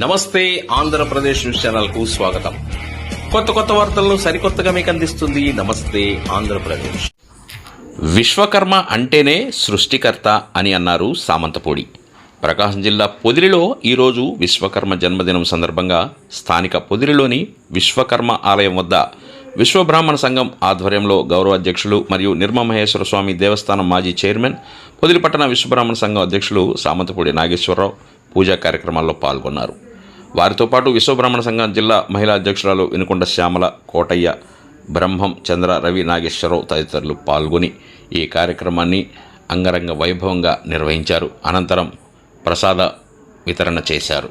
నమస్తే ఆంధ్రప్రదేశ్ న్యూస్ ఛానల్కు స్వాగతం. కొత్త కొత్త వార్తలను సరికొత్తగా మీకు అందిస్తుంది నమస్తే ఆంధ్రప్రదేశ్. విశ్వకర్మ అంటేనే సృష్టికర్త అని అన్నారు సామంతపూడి. ప్రకాశం జిల్లా పొదిలిలో ఈరోజు విశ్వకర్మ జన్మదినం సందర్భంగా స్థానిక పొదిలిలోని విశ్వకర్మ ఆలయం వద్ద విశ్వబ్రాహ్మణ సంఘం ఆధ్వర్యంలో గౌరవ అధ్యక్షులు మరియు నిర్మమహేశ్వర స్వామి దేవస్థానం మాజీ చైర్మన్ పొదిలిపట్టణ విశ్వబ్రాహ్మణ సంఘం అధ్యక్షులు సామంతపూడి నాగేశ్వరరావు పూజా కార్యక్రమాల్లో పాల్గొన్నారు. వారితో పాటు విశ్వబ్రాహ్మణ సంఘం జిల్లా మహిళా అధ్యక్షురాలు వినుకొండ శ్యామల కోటయ్య బ్రహ్మం చంద్ర రవి నాగేశ్వరరావు తదితరులు పాల్గొని ఈ కార్యక్రమాన్ని అంగరంగ వైభవంగా నిర్వహించారు. అనంతరం ప్రసాద వితరణ చేశారు.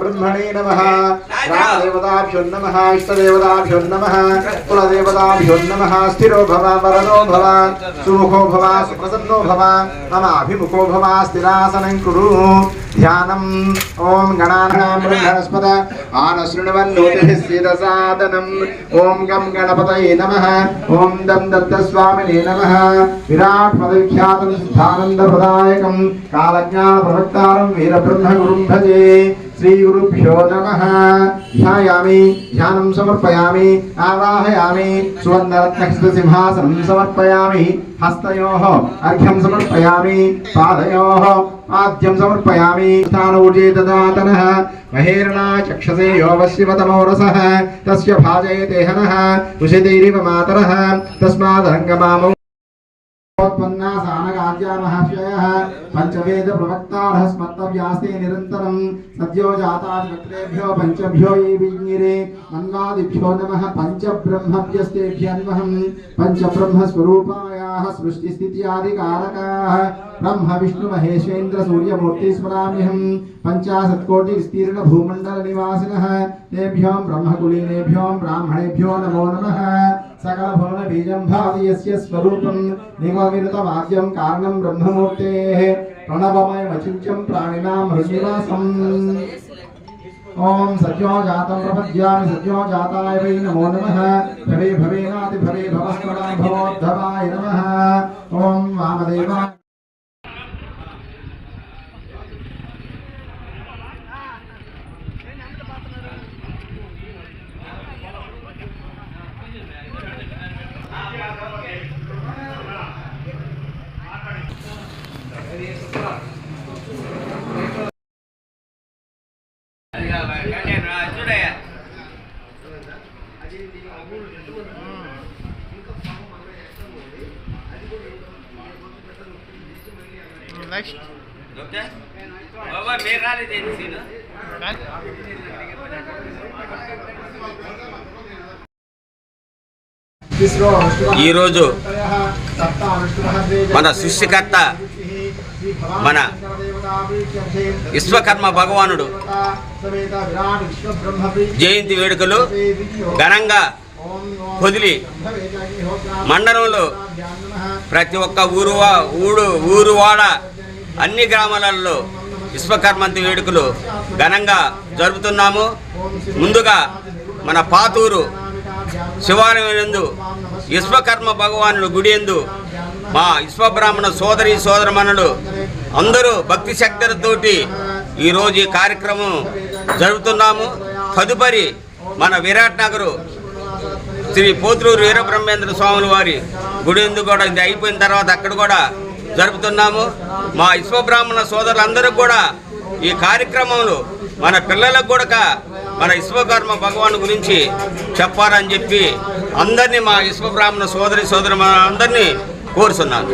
ब्रह्मणे नमः। रामदेवताभ्यो नमः इष्टदेवताभ्यो नमः कुलदेवताभ्यो नमः स्थिरो भव वरदो भव सुमुखो भव सुप्रसन्नो भव ममाभिमुखो भव स्थिरासनं कुरु। ध्यानम्। ॐ गणानां बृहस्पत आनशृण्वन्नोतिरसादनम् ॐ गं गणपतये नमः ॐ दं दत्तस्वामिने नमः। विराट् पदविख्यातं सिद्धानन्दप्रदायकं कालज्ञानप्रवक्तारं वीरब्रह्मगुरुं भजे। श्रीगुरुभ्यो नमः। ध्यायामि, ध्यानं समर्पयामि, आवाहयामि सुवर्णरत्नसिंहासनं समर्पयामि, हस्तयोः अर्घ्यं समर्पयामि, पादयोः समर्पयामि ददातनः चक्षसे यो तस्य उषितैरिव मातरः तपोत्पन्नासानगाद्यामहाशयः पञ्चवेदप्रवक्तारः सद्यो जातादिवक्त्रेभ्यो ब्रह्म, विष्णु, महेशेन्द्र, सूर्यमूर्ति स्मराम्यहम्। पञ्चाशत्कोटिविस्तीर्णभूमण्डलनिवासिनः तेभ्यो ब्रह्मकुलीनेभ्यों ब्राह्मणेभ्यो नमो नमः। సకలభువన బీజం భాతి యస్య స్వరూపం నిగమవినుతమాద్యం కారణం బ్రహ్మమూర్తేః ప్రణవమయమచింత్యం ప్రాణినాం హృన్నివాసం ఓం సద్యో జాతం ప్రపద్యామి సద్యో జాతాయ వై నమో నమః భవే భవేనాతి భవే భవస్వడా భవోద్ధవాయ నమః ఓం వామదేవా నెక్స్ట్ ఓకే. బాబా మీరు రాలేదేంటి సీను. ఈరోజు మన సృష్టికర్త మన విశ్వకర్మ భగవానుడు. జయంతి వేడుకలు ఘనంగా పొదిలి మండలంలో ప్రతి ఒక్క ఊరు ఊరు వాడ అన్ని గ్రామాలలో విశ్వకర్మంతి వేడుకలు ఘనంగా జరుపుతున్నాము. ముందుగా మన పాతూరు శివాలయం విశ్వకర్మ భగవానుడు గుడి ఎందు మా విశ్వబ్రాహ్మణ సోదరి సోదరమణులు అందరూ భక్తి శక్తులతోటి ఈరోజు ఈ కార్యక్రమం జరుపుతున్నాము. తదుపరి మన విరాట్ నగరు శ్రీ పోతులూరు వీరబ్రహ్మేంద్ర స్వాముల వారి గుడి ఎందు కూడా ఇది అయిపోయిన తర్వాత అక్కడ కూడా జరుపుతున్నాము. మా విశ్వబ్రాహ్మణ సోదరులందరూ కూడా ఈ కార్యక్రమంలో మన పిల్లలకు కూడా మన విశ్వకర్మ భగవాన్ గురించి చెప్పారని చెప్పి అందరినీ మా విశ్వబ్రాహ్మణ సోదరి సోదరి అందరినీ కోరుతున్నాను.